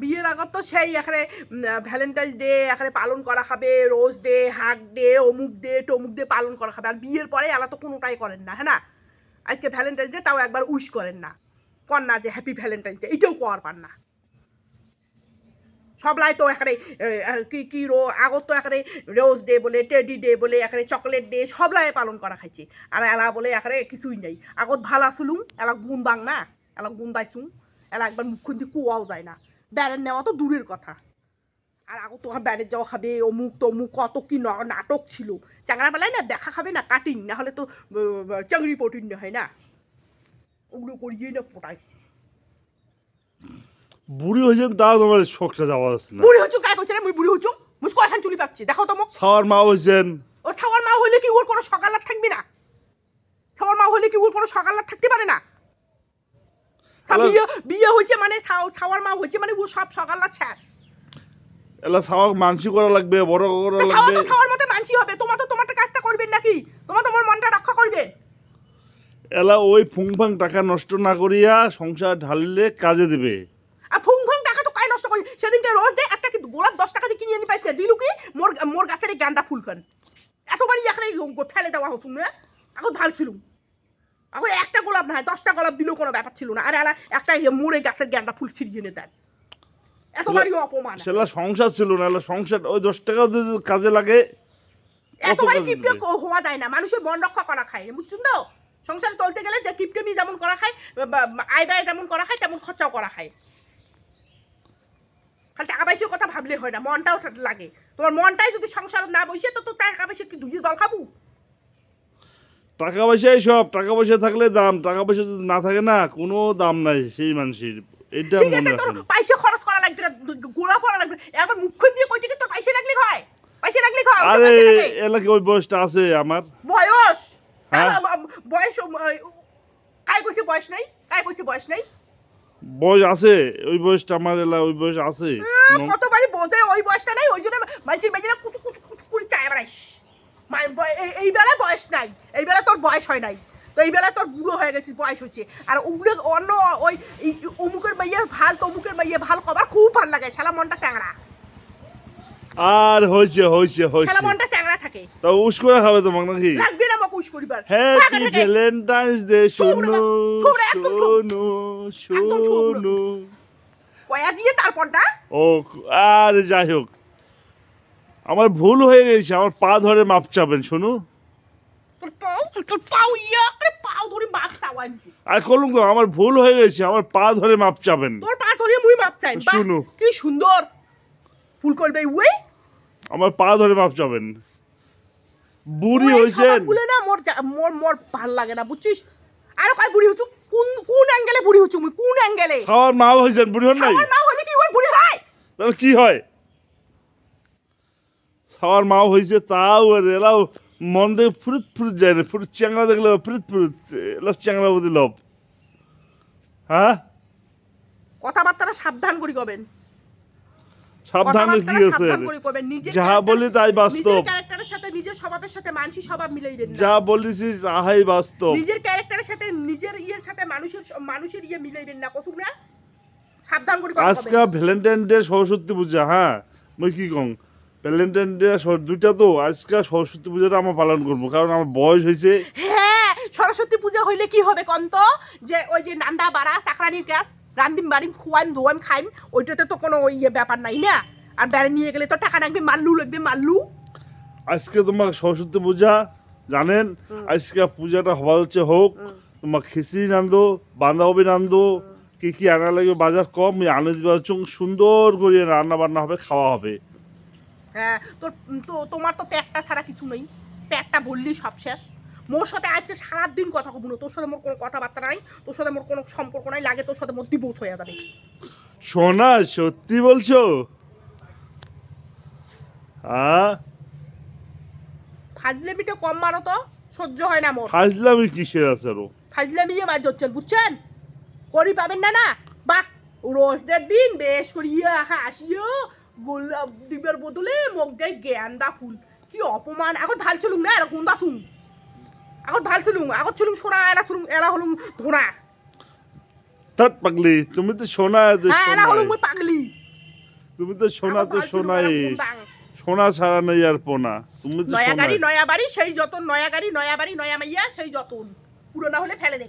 বিয়ের আগত তো সেই এখানে ভ্যালেন্টাইন্স ডে এখানে পালন করা খাবে রোজ ডে হাক ডে অমুক ডে টমুক ডে পালন করা খাবে আর বিয়ের পরে এলা তো কোনোটাই করেন না হ্যাঁ আজকে ভ্যালেন্টাইন্স ডে তাও একবার উইশ করেন না। কর না যে হ্যাপি ভ্যালেন্টাইন্স ডে এটাও কর পান না। সবলাই তো এখানে কি কি রো, আগত তো এখানে রোজ ডে বলে টেডি ডে বলে, এখানে চকলেট ডে সবলাই পালন করা খাইছে। আর এলা বলে এখানে কিছুই নেই। আগত ভালো আসলুম এলা গুণ দাং না, এলা গুণ দাইছুম এলা একবার মুখুন দিয়ে কুয়াও যায় না। ব্যারের নেওয়া তো দূরের কথা। আর আগত তোমার ব্যারের যাওয়া খাবে অমুক তমুক কত কি নাটক ছিল। চাংড়া বেলায় না দেখা খাবে না কাটিং না হলে তো আহ, চাংড়ি পটিন হয় না? ওগুলো করিয়েই না পটাইছি। বুড়ি হয়েছেন তাও তোমার শখটা যাওয়া যাচ্ছে না। বুড়ি হচ্ছু কায় কইছে মুই বুড়ি হচ্ছু মুই কয়খান চুলি পাচ্ছি দেখো তো মোক ছাওয়ার মা হয়েছেন। ও ছাওয়ার মা হলে কি ওর কোনো সকালাত থাকবি না? ছাওয়ার মা হলে কি ওর কোনো সকালাত থাকতে পারে না। বিয়ে বিয়ে হয়েছে মানে ছাওয়ার মা হয়েছে মানে ও সব সকালাত শেষ। এলা ছাওয়াক মানসি করা লাগবে বড় করা তো লাগবে। ছাওয়ার মতো মানসি হবে তোমার তো তোমারটা কাজটা করবেন নাকি? তোমার তোমার মনটা রক্ষা করবেন। এলা ওই ফুং ফাং টাকা নষ্ট না করিয়া সংসার ঢালিলে কাজে দেবে। আর ফুং ফুং টাকা তো কাই নষ্ট করি? সেদিনকে রোজ দে একটা কি গোলাপ দশ টাকা দিয়ে কিনে আনি পাইস না দিলু কি? মোর মোর গাছের গান্দা ফুল খান এতবারই এখানে ফেলে দেওয়া হতো না? এখন ভালো ছিলুম এখন একটা গোলাপ না হয় দশটা গোলাপ দিলেও কোনো ব্যাপার ছিল না। আর এলা একটা মোড়ে গাছের গান্দা ফুল ছিড়িয়ে এনে দেন এতবারই অপমান। সেলা সংসার ছিল না এলা সংসার ওই দশ টাকা কাজে লাগে এতবারই কিপটে হওয়া যায় না। মানুষের মন রক্ষা করা খায় বুঝছেন তো? সংসারে চলতে গেলে যে কিপটেমি যেমন করা খায় আয় ব্যয় যেমন করা খায় তেমন খরচাও করা খায়। খালি টাকা পয়সার কথা ভাবলে হয় না মনটাও লাগে। তোমার মনটাই যদি সংসার না বসে তো তো টাকা পয়সা কি ধুয়ে জল খাব? টাকা পয়সাই সব টাকা পয়সা থাকলে দাম টাকা পয়সা যদি না থাকে না কোনো দাম নাই সেই মানুষের। এটা মনে রাখেন। পয়সা খরচ করা লাগবে না গোড়া করা লাগবে না। একবার মুখখান দিয়ে কই থেকে তোর পয়সা রাখলে হয়? পয়সা রাখলে হয় আরে লাগে। ওই বয়সটা আছে আমার। বয়স? হ্যাঁ। বয়স কাই কইছে বয়স নাই? কাই কইছে বয়স নাই? বয়স আছে ওই বয়সটা আমার এলা ওই বয়স আছে। কতবারই বোঝে ওই বয়সটা নাই ওই জন্য মানুষের মেয়েরা কুচু কুচু কুচু করে চায় বেড়াইস এই- এই বেলায় বয়স নাই। এই বেলা তোর বয়স হয় নাই। তো এই বেলা তোর বুড়ো হয়ে গেছিস বয়স হচ্ছে। আর ওগুলো অন্য ওই অমুকের মাইয়ে ভালো তমুকের মাইয়ে ভালো কবার খুব ভালো লাগে। শালা মনটা চ্যাংড়া। আর হয়েছে হয়েছে শালা হয়েছে মনটা চ্যাংড়া থাকে। তা উস করে খাবে তোমাকে নাকি? লাগবে না আমাকে উস করিবার। হ্যাপি। ভ্যালেন্টাইন্স ডে একদম শুভ্র। সোনু কয়া দিয়ে তারপরটা? ও আর যাই হোক। আমার ভুল হয়ে গেছে আমার পা ধরে মাপ চাবেন শোনু। ইয়া আর কলম তো আমার ভুল হয়ে গেছে আমার পা ধরে মাপ চাবেন। তোর পা ধরে মুই মাপ চাই শুনো। কি সুন্দর। ফুল করবে ওই আমার পা ধরে মাপ চাবেন। বুড়ি হয়েছেন। খাবারগুলো না মোর মোর মোর ভালো লাগে না বুঝছিস? আরে কয় বুড়ি হচ্ছু? কোন কোন অ্যাঙ্গেলে বুড়ি হচ্ছু মুই? কোন অ্যাঙ্গেলে খাওয়ার মা হয়েছেন বুড়ি হন নাই? মা হলে কি ওই বুড়ি হয়? তাহলে কি হয়? খাওয়ার মা হয়েছে তাও এলাও মন দেখে ফুরুত ফুরুত যায় না ফুরুত চ্যাংরা দেখলে ফুরুত ফুরুত এলাও চ্যাংরা বুঝি লব হ্যাঁ? কথাবার্তাটা সাবধান করি কবেন। সাবধানে কি আছে যাহা বলি তাই বাস্তব। নিজের ক্যারেক্টারের সাথে নিজের স্বভাবের সাথে মানসিক স্বভাব মিলাইবেন যা তাহাই বাস্তব। নিজের ক্যারেক্টারের সাথে নিজের ইয়ের সাথে মানুষের মানুষের ইয়ে মিলাইবেন না কসুক না। সাবধান করি আজকে ভ্যালেন্টাইন ডে সরস্বতী পূজা হ্যাঁ? মই কি কং ভ্যালেন্টাইন ডে দুইটা তো আজকে সরস্বতী পূজাটা আমরা পালন করব কারণ আমার বয়স হয়েছে। হ্যাঁ সরস্বতী পূজা হইলে কি হবে কন্ত? যে ওই যে নান্দা বাড়া চাকরানির গাছ রান্দিম বাড়িম খুয়াইম ধোয়াইম খাইম ওইটাতে তো কোনো ওই ইয়ে ব্যাপার নাই না? আর বেড়ে নিয়ে গেলে তো টাকা লাগবে মাল্লু লাগবে মাল্লু। আজকে তোমার সরস্বতী পূজা জানেন? আজকে পূজাটা হওয়া হচ্ছে হোক। তোমার খিচড়ি রান্ধো বাঁধাকপি রান্ধো কি কি আনা লাগবে বাজার কম আনে চুং সুন্দর করে রান্না বান্না হবে খাওয়া হবে। হ্যাঁ তোর তো তোমার তো পেটটা ছাড়া কিছু নেই। পেটটা বললি সব শেষ। মোর সাথে আজকে সারাদিন কথা কব না। তোর সাথে মোর কোনো কথাবার্তা নাই তোর সাথে মোর কোনো সম্পর্ক নাই। লাগে তোর সাথে মোর ডিভোর্স হয়ে যাবে। সোনা সত্যি বলছো? হ্যাঁ? ফাজলেমিটা কম মারো তো সহ্য হয় না মোর। হাজলামি কিসের আছে আরও ফাজলামি বাজ হচ্ছেন বুঝছেন? করি পাবেন না না? বাহ রোজদের দিন বেশ করি ইয়ে হাসিও গোলাপ দিবের বদলে মুখ দেয় গেন্দা ফুল। কি অপমান। এখন ভালো চলুম না এরা গুন্দা শুন এখন ভালো চলুম এখন চলুম সোনা এলা চলুম এলা হলুম ধোনা। থাট পাগলি তুমি তো সোনা হ্যাঁ এলা হলো সোনাই মুই পাগলি। তুমি তো সোনা তো সোনাই। সোনা ছাড়া নেই আর পোনা। তুমি তো নয়া গাড়ি নয়া বাড়ি সেই যতন নয়া গাড়ি নয়া বাড়ি নয়া মাইয়া সেই যতন। পুরোনো হলে ফেলে দে।